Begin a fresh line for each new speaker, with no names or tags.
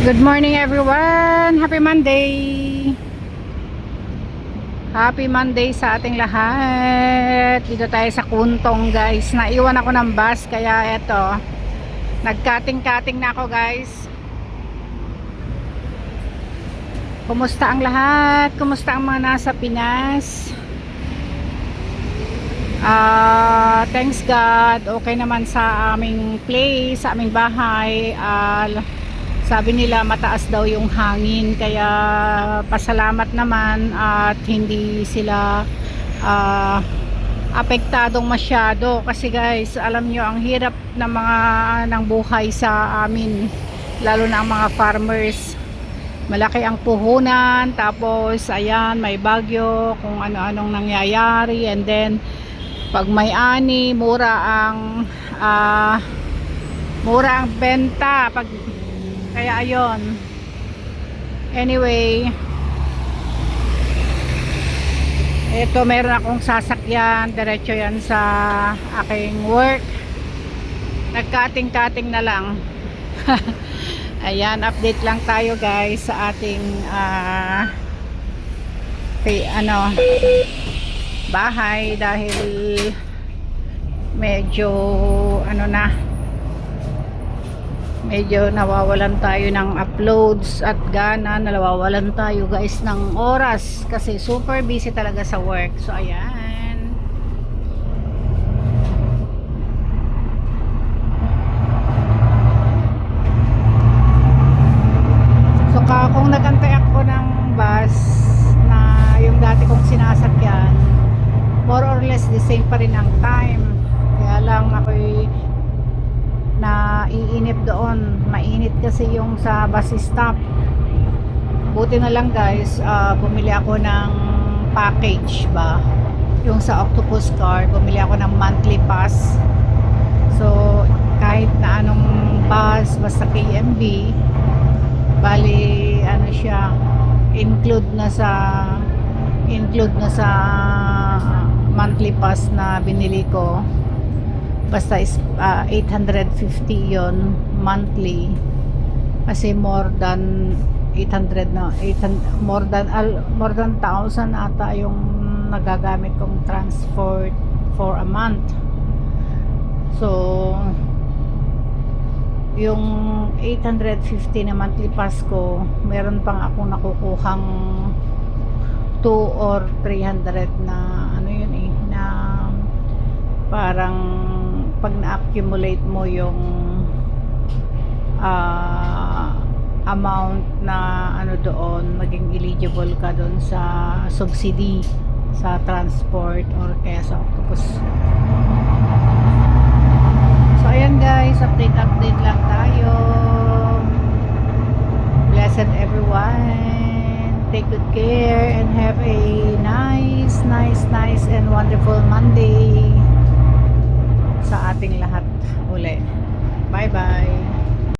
Good morning everyone! Happy Monday! Happy Monday sa ating lahat! Dito tayo sa Kuntong guys. Naiwan ako ng bus kaya eto. Nagkating-kating na ako guys. Kumusta ang lahat? Kumusta ang mga nasa Pinas? Ah, thanks God. Okay naman sa aming place, sa aming bahay. Ah, sabi nila mataas daw yung hangin kaya pasalamat naman at hindi sila ah, apektadong masyado. Kasi guys alam nyo ang hirap ng mga ng buhay sa amin lalo na ang mga farmers. Malaki ang puhunan tapos ayan may bagyo kung ano-anong nangyayari. And then pag may ani mura ang ah, mura ang benta. Pag kaya ayon anyway. Ito meron akong sasakyan. Diretso yan sa aking work. Nagkating-kating na lang. Ayan update lang tayo guys sa ating ah kay, ano bahay dahil medyo ano na medyo nawawalan tayo ng uploads at gana nawawalan tayo guys ng oras kasi super busy talaga sa work. So ayan. So kung nagantay ako ng bus na yung dati kong sinasakyan more or less the same pa rin ang time. Kaya lang ako'y iinip doon. Mainit kasi yung sa bus stop. Buti na lang guys ah, bumili ako ng package ba? Yung sa octopus card bumili ako ng monthly pass. So kahit na anong bus basta KMB bali ano siya include na sa include na sa monthly pass na binili ko basta is ah, 850 yon monthly. Kasi more than 800 na 800, more than al- more than 1000 ata yung nagagamit kong transport for a month. So yung 850 na monthly pass ko meron pang akong nakukuhang 2 or 300 na ano yun eh na parang pag na-accumulate mo yung ah, amount na ano doon maging eligible ka doon sa subsidy sa transport or kaya sa octopus. So ayan guys update update lang tayo. Blessed everyone. Take good care and have a nice nice nice and wonderful Monday sa ating lahat uli. Bye bye